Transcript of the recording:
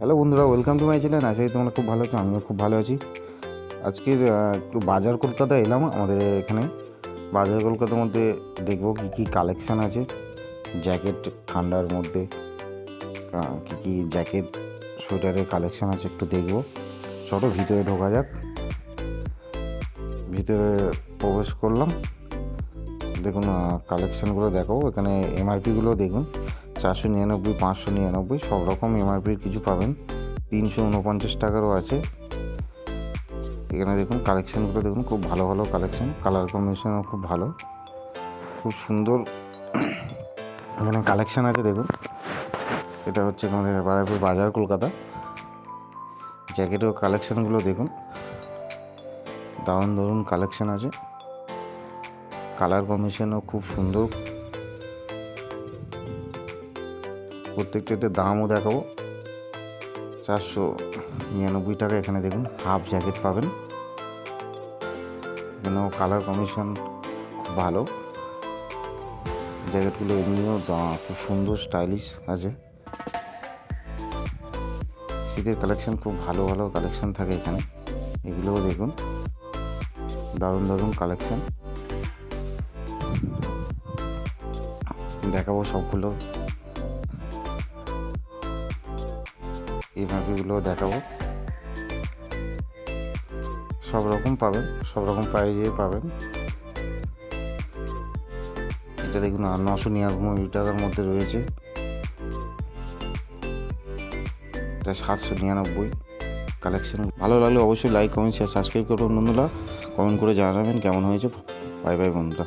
Hello বন্ধুরা welcome to my channel আশা করি তোমরা খুব ভালো আছো, আমিও খুব ভালো আছি। আজকের একটু বাজার কলকাতা এলাম আমাদের এখানে। বাজার কলকাতার মধ্যে দেখব কী কী কালেকশান আছে। জ্যাকেট ঠান্ডার মধ্যে কী কী জ্যাকেট সোয়েটারের কালেকশান আছে, একটু দেখব। চলো ভিতরে ঢোকা যাক। ভিতরে প্রবেশ করলাম। দেখুন কালেকশানগুলো দেখাবো। এখানে এমআরপিগুলো দেখুন। চারশো নিরানব্বই, পাঁচশো নিরানব্বই, সব রকম এমআরপির কিছু পাবেন। তিনশো উনপঞ্চাশ টাকারও আছে। এখানে দেখুন কালেকশানগুলো দেখুন, খুব ভালো ভালো কালেকশান কালার কম্বিনেশনও খুব ভালো। খুব সুন্দর এখানে কালেকশান আছে, দেখুন। এটা হচ্ছে আমাদের বারাইপুর বাজার, কলকাতা। জ্যাকেটের কালেকশানগুলো দেখুন। দারুণ দারুণ কালেকশান আছে। কালার কম্বিনেশনও খুব সুন্দর। প্রত্যেকটাতে দামও দেখাবো। চারশো নিরানব্বই টাকা এখানে দেখুন হাফ জ্যাকেট পাবেন। এখানেও কালার কমিশন খুব ভালো। জ্যাকেটগুলো এমনিও খুব সুন্দর স্টাইলিশ আছে। শীতের কালেকশন খুব ভালো ভালো কালেকশন থাকে এখানে। এগুলোও দেখুন, দারুণ দারুণ কালেকশন দেখাবো সবগুলো। এই মার্কেটগুলো দেখাবো। সব রকম পাবেন, সব রকম প্রাইজে পাবেন। এটা দেখুন নশো নিরানব্বই টাকার মধ্যে রয়েছে। এটা সাতশো নিরানব্বই কালেকশন ভালো লাগলে অবশ্যই লাইক কমেন্ট শেয়ার সাবস্ক্রাইব করুন বন্ধুরা। কমেন্ট করে জানাবেন কেমন হয়েছে। বাই বাই বন্ধুরা।